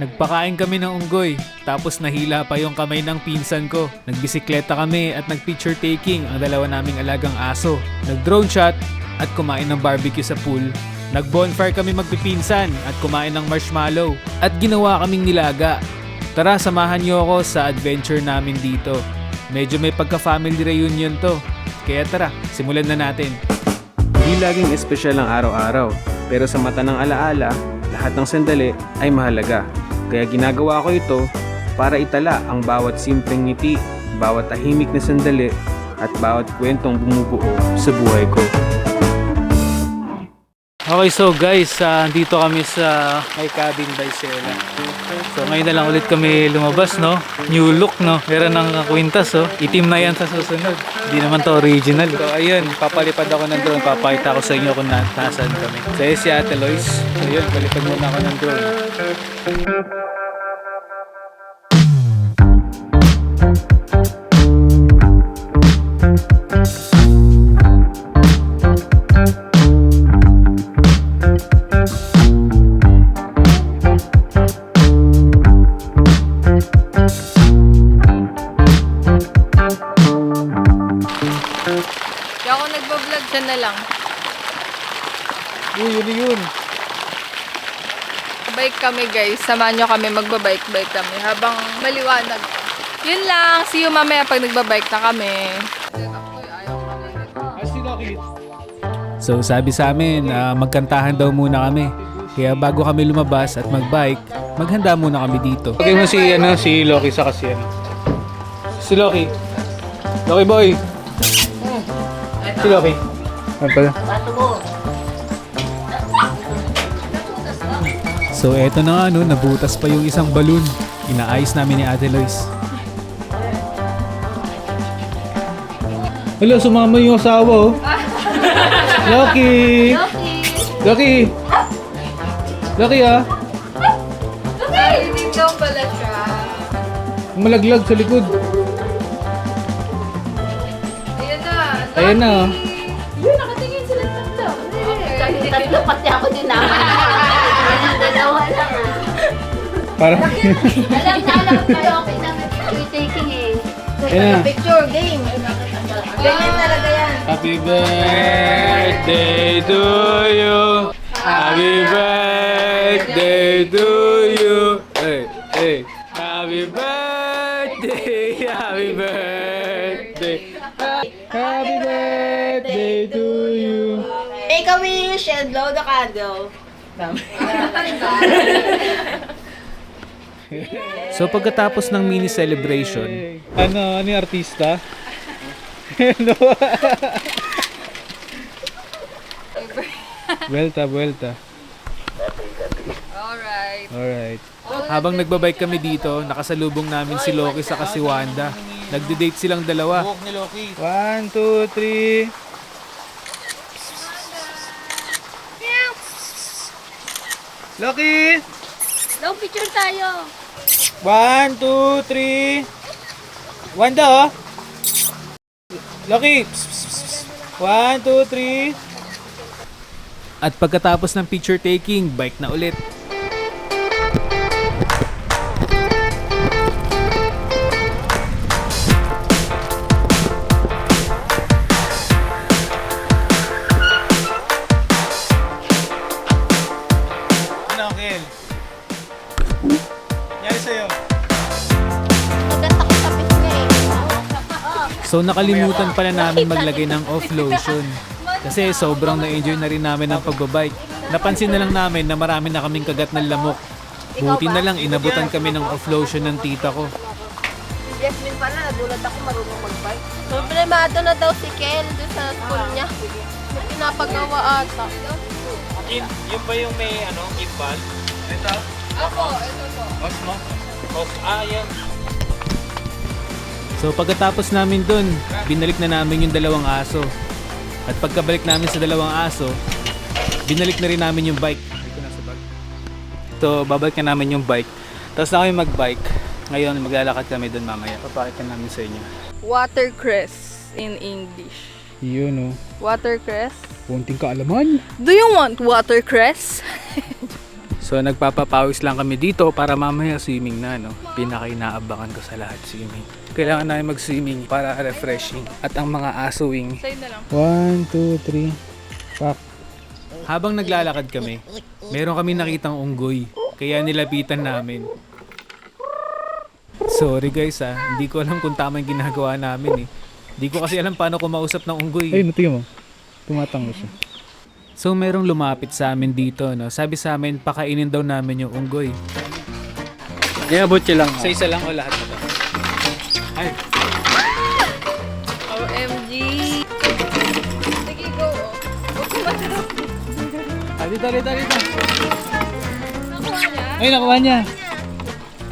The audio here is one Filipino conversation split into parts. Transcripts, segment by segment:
Nagpakain kami ng unggoy, tapos nahila pa yung kamay ng pinsan ko. Nagbisikleta kami at nagpicture taking ang dalawa naming alagang aso. Nag-drone shot at kumain ng barbecue sa pool. Nag-bonfire kami magpipinsan at kumain ng marshmallow. At ginawa kaming nilaga. Tara, samahan niyo ako sa adventure namin dito. Medyo may pagka-family reunion to. Kaya tara, simulan na natin. Hindi laging espesyal ang araw-araw, pero sa mata ng alaala, lahat ng sandali ay mahalaga. Kaya ginagawa ko ito para itala ang bawat simpleng ngiti, bawat tahimik na sandali, at bawat kwentong bumubuo sa buhay ko. Okay, so guys, ah, dito kami sa may cabin by Sela. So ngayon na lang ulit kami lumabas, no? New look, no? Meron ng kwintas, oh. Itim na yan sa susunod. Hindi naman to original. So ayun, papalipad ako ng drone. Papakita ko sa inyo kung na- nasaan kami. So yun si Ate Lois. So yun, palipad muna ako ng drone. Lang. Uy, yun yun. Bike kami guys, samahan nyo kami, magbabike-bike kami habang maliwanag. Yun lang, see you mamaya pag nagbabike na kami. So sabi sa amin, ah, magkantahan daw muna kami. Kaya bago kami lumabas at magbike, maghanda muna kami dito. Okay mo si, ano, si Loki sa kasi ano. Si Loki. Loki boy. Si Loki. Ano pala? So eto na nga no, nabutas pa yung isang balloon. Inaayos namin ni Ate Lois. Hello, sumama yung asawa oh. Loki! Loki! Loki ah! Hindi daw pala siya. Malaglag sa likod. Ayan na. Ayan na Parang... Alam na alam kayo, okay na taking eh. Ayan na. Picture game. Ganyan talaga yan. Happy birthday to you. Happy birthday to you. Hey, hey. Happy birthday. Happy birthday. Happy birthday to you. Make a wish and blow the candle. So pagkatapos ng mini celebration, ano, ano yung artista? Ano? Vuelta, vuelta. Alright. Alright. Habang nagbabike kami dito, nakasalubong namin si Loki sa si Wanda. Nagde-date silang dalawa. One, two, three. Loki! Long picture tayo. One, two, three. Wanda, oh. Loki. Psst, psst, psst. One, two, three. At pagkatapos ng picture taking, bike na ulit. So nakalimutan pala namin maglagay ng off lotion. Kasi sobrang na-enjoy na rin namin ang pagbabike. Napansin na lang namin na marami na kaming kagat ng lamok. Buti na lang inabutan kami ng off lotion ng tita ko. Jasmine pala, nagulat ako marunong mag-bike. Problemado na daw si Kel doon sa school niya. Pinapagawa ata. Yun, yun ba yung may ano, gimbal? Ito? Ako, ito po. Osmo? Os, ah, yan. So pagkatapos namin dun, binalik na namin yung dalawang aso. At pagkabalik namin sa dalawang aso, binalik na rin namin yung bike. Ito na sa bag. So babalik na namin yung bike. Tapos na kami mag-bike. Ngayon maglalakad kami dun mamaya. Papakita namin sa inyo. Watercress in English. Yun oh. Watercress? Kunting kaalaman. Do you want watercress? So nagpapapawis lang kami dito para mamaya swimming na no. Pinaka-inaabangan ko sa lahat swimming. Kailangan namin mag-swimming para refreshing. At ang mga lang. 1, 2, 3, pak. Habang naglalakad kami, meron kami nakitang unggoy. Kaya nilapitan namin. Sorry guys ah, hindi ko alam kung tama yung ginagawa namin eh. Hindi ko kasi alam paano kumausap ng unggoy. Ay, natingin mo. Tumatango siya. So merong lumapit sa amin dito, no? Sabi sa amin, pakainin daw namin yung unggoy. Iabot siya lang. Sa isa lang o lahat na to? Ay, OMG! Sige, go. ko ah, dito, dito, dito. Nakuha niya? Ay, nakuha niya.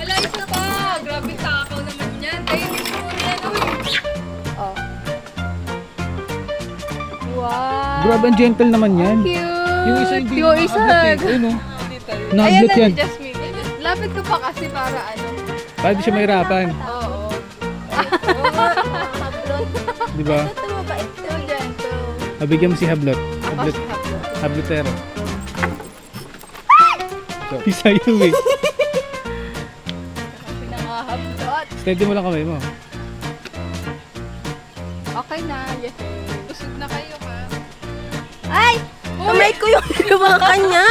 Hala, isa pa! Grabe takaw naman yan. Mo muna yan. Uy! Oh. Wow! Grabe, ang gentle naman yan. Cute! Yung isa hindi Yung isa. nakaabot eh. Ayun o. Ayan Nakaabot na yan. si Jasmine. Lapit ko pa kasi para ano. Para di siya mahirapan. Oo. Di ba? To. Gentle. Mabigyan mo si Hablot. Hablot. Hablotero. So, isa yun eh. Pinangahablot. Steady mo lang kamay mo. Okay na, yes. Busog na kayo ha. Ay! Kamay ko yung hawakan niya.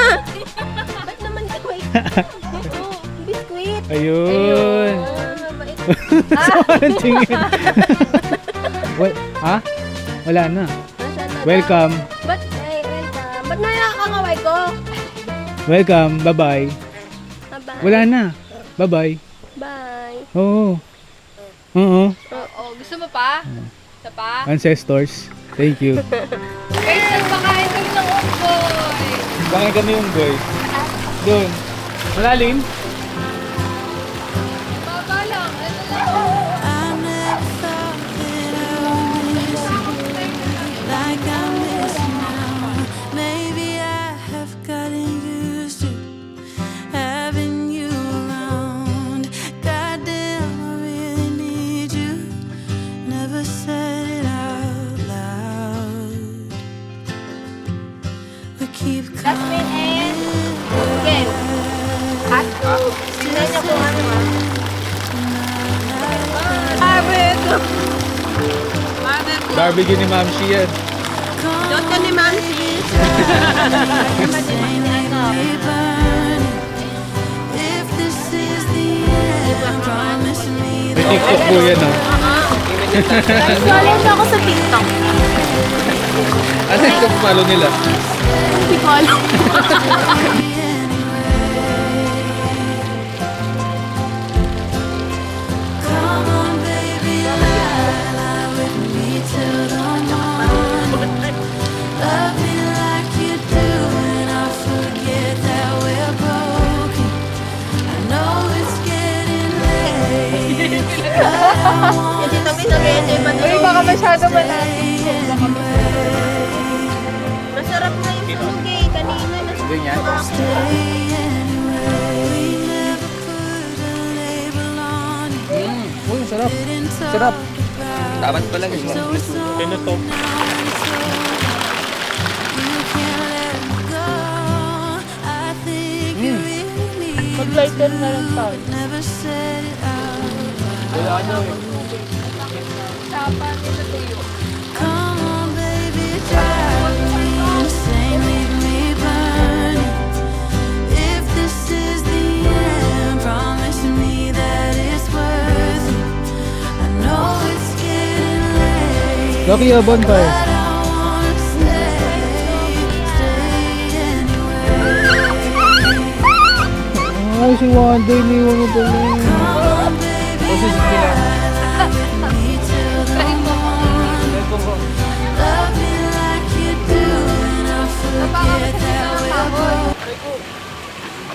Ba't naman kamay ko? Ito, biskuit. Ayun. Ah, mabait. Anong tingin? Well, ha? Wala na. Welcome. Ba't, ay, welcome. Ba't na nakakaway ko? Welcome. Bye-bye. Bye-bye. Wala na. Bye-bye. Bye. Oo. Oo. Oo, gusto mo pa? Isa pa? Ancestors. Thank you. Nagpakain kami ng unggoy. Bakit kami yung boy? Doon. Malalim? Barbecue ni Ma'am Shian. Doto ni Mansi. If this is the end, promise me May TikTok po yan ah. Follow mo ako sa TikTok. Ano yung follow nila? Hindi ko alam. Hindi kami nag-enjoy man. Uy, baka masyado malalim. Masarap na yung sungay. Kanina na Ganyan. stay anyway. We never put a label on it. Uy, sarap. Didn't talk Sarap. about Dapat go. I think you really need Mag-lighter na lang tayo. Lucky a bonfire. Ay, si Wanda, iniwan mo pala. Come on, baby, ride with me till the morning. Love me like you do, and I'll forget that we're broken.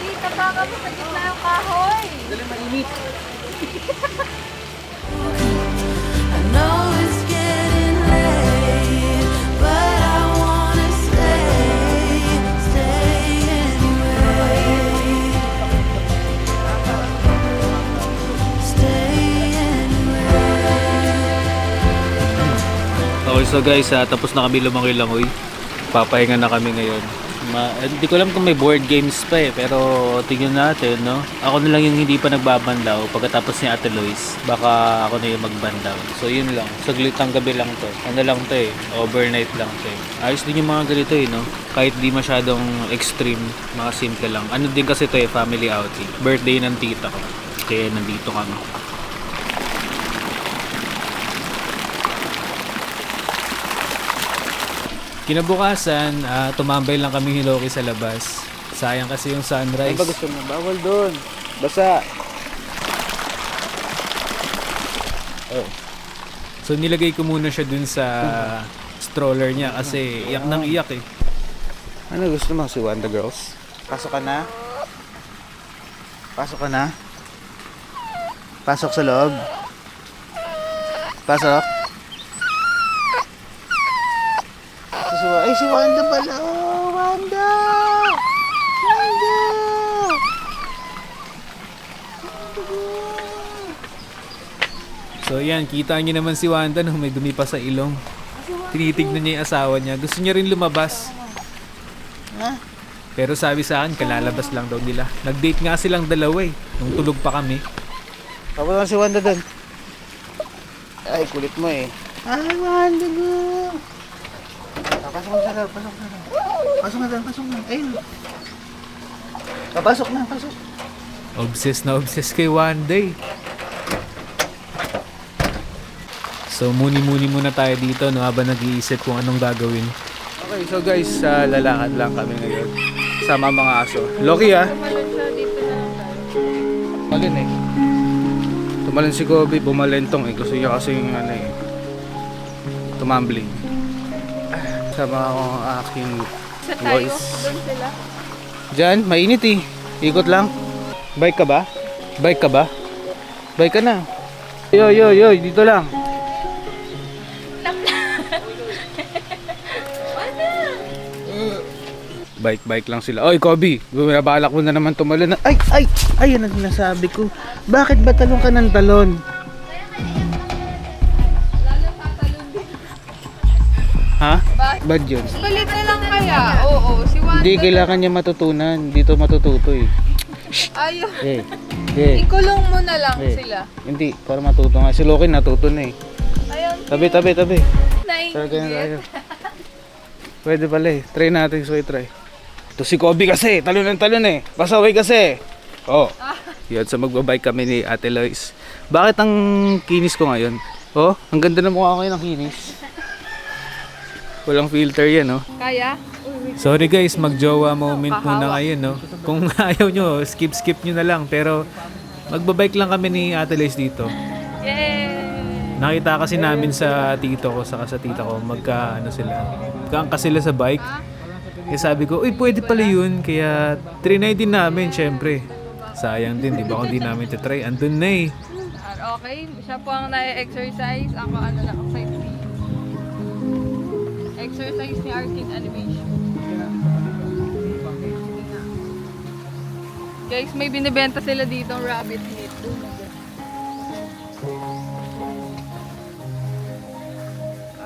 Tita, baka mo sa gitna yung kahoy. I So guys, ah, tapos na kami lumangoy-langoy. Papahinga na kami ngayon. Hindi ko alam kung may board games pa eh, pero tingnan natin, no? Ako na lang yung hindi pa nagbabandaw pagkatapos ni Ate Lois. Baka ako na yung magbandaw. So yun lang. Saglit ang gabi lang to. Ano lang to eh. Overnight lang to eh. Ayos din yung mga ganito eh, no? Kahit di masyadong extreme, mga simple lang. Ano din kasi to eh, family outing. Birthday ng tita ko. Kaya nandito kami. Kinabukasan, ah, tumambay lang kami ni Loki sa labas. Sayang kasi yung sunrise. Ano ba gusto mo? Bawal doon. Basa. So nilagay ko muna siya dun sa stroller niya kasi iyak nang iyak eh. Ano gusto mo? Si Wanda Girls? Pasok ka na? Pasok ka na? Pasok sa loob? Pasok? Si si Wa- Ay, si Wanda pala! Oh, Wanda! Wanda! So yan, kita niyo naman si Wanda nung may dumi pa sa ilong. Tinitignan niya yung asawa niya. Gusto niya rin lumabas. Pero sabi sa akin, kalalabas lang daw nila. Nag-date nga silang dalawa eh. Nung tulog pa kami. Tapos si Wanda doon. Ay, kulit mo eh. Ay, Wanda girl! Pasok sa loob, pasok na. Pasok na doon, pasok na. Ayun. Papasok na, pasok. Obsessed na obsessed kay Wanda eh. So muni-muni muna tayo dito no, habang nag-iisip kung anong gagawin. Okay, so guys, uh, lalakad lang kami ngayon. Sama mga aso. Loki ah! Tumalin eh. Tumalin si Kobe, bumalentong eh. Gusto niya kasi yung ano eh. Tumambling. Sama ako ang aking Sa tayo, boys. doon sila. Diyan, mainit eh. Ikot lang. Bike ka ba? Bike ka ba? Bike ka na. Yo, yo, yo, dito lang. Bike, bike lang sila. Oy, Kobe, binabalak mo na naman tumalon. Ay, ay, ayun ang sinasabi ko. Bakit ba talon ka ng talon? Ha? Bad yun. Kulit na lang kaya. Oo, si Wanda. Hindi, kailangan niya matutunan. Dito matututo eh. Ayaw. Eh, eh. Ikulong mo na lang Eh. sila. Hindi, para matuto nga. Si Loki natuto na eh. Ayaw. Tabi, tabi, tabi. Tara, tayo. Pwede pala eh. Try natin, so try. Ito si Kobe kasi. Talon ng talon eh. Pasaway kasi. Oh. Yun, so magbabike kami ni Ate Lois. Bakit ang kinis ko ngayon? Oh, ang ganda ng mukha ko ngayon ng kinis. Walang filter yan, oh. Kaya? Sorry guys, magjowa moment muna ngayon no. Kung ayaw nyo, skip-skip nyo na lang. Pero magbabike lang kami ni Ate Liz dito. Yay! Nakita kasi namin sa tito ko, saka sa tita ko, magka ano sila. Magkaangka sila sa bike. Kaya sabi ko, uy pwede pala yun. Kaya trinay din namin, syempre. Sayang din, di ba kung di namin titry. Andun na eh. Okay, siya po ang na-exercise. Ako ano side B. Exercise ni Arcade Animation. Guys, may binibenta sila dito rabbit meat.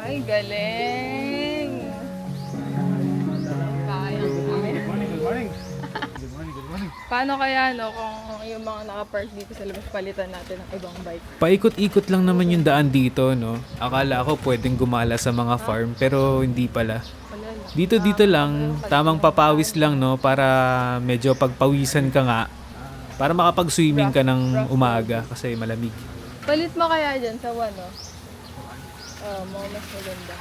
Ay, galing! Kaya. Good morning. Paano kaya no kung yung mga nakapark dito sa labas palitan natin ng ibang bike? Paikot-ikot lang naman yung daan dito, no? Akala ko pwedeng gumala sa mga farm, pero hindi pala. Dito dito lang, tamang papawis lang no para medyo pagpawisan ka nga para makapag-swimming ka ng umaga kasi malamig. Palit mo kaya dyan sa one, no? Oh, mga mas maganda.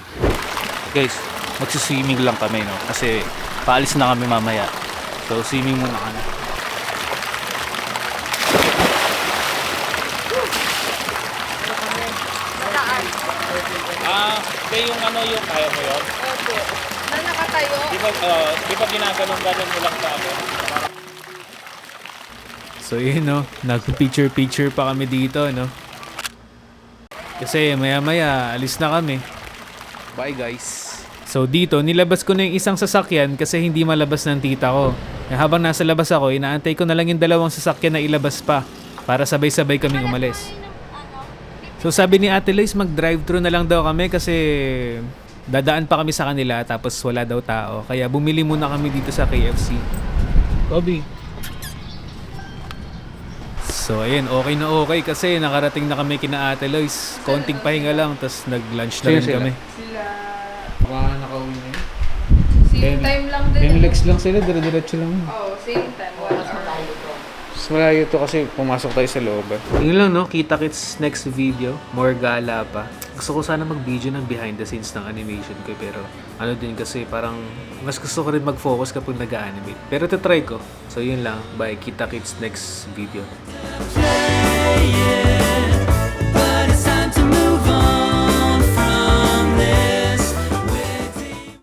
Guys, magsiswimming lang kami, no? Kasi paalis na kami mamaya. So, swimming muna kami. Ah, hindi yung ano yung kaya mo yun? Opo. Na nakatayo. Di ba, uh, di ba ginaganong-ganon mo lang sa ano? So yun no, nag-picture-picture pa kami dito no. Kasi maya-maya alis na kami. Bye guys. So dito, nilabas ko na yung isang sasakyan kasi hindi malabas ng tita ko. Eh, habang nasa labas ako, inaantay ko na lang yung dalawang sasakyan na ilabas pa para sabay-sabay kaming umalis. So sabi ni Ate Liz, mag-drive-thru na lang daw kami kasi Dadaan pa kami sa kanila tapos wala daw tao. Kaya bumili muna kami dito sa KFC. Bobby. So ayun, okay na okay kasi nakarating na kami kina Ate Lois. Konting pahinga lang, tapos nag-lunch na Sino rin sila? kami. Baka nakauwi na yun. Same time lang din. Tenlex lang sila, dire-diretso lang. Oo, same time. Mas malayo to kasi pumasok tayo sa loob. Yun lang no, kita kits next video. More gala pa. Gusto ko sana mag-video ng behind the scenes ng animation ko pero ano din kasi parang mas gusto ko rin mag-focus kapag nag-animate. Pero try ko. So yun lang. Bye. Kita kits next video. yeah.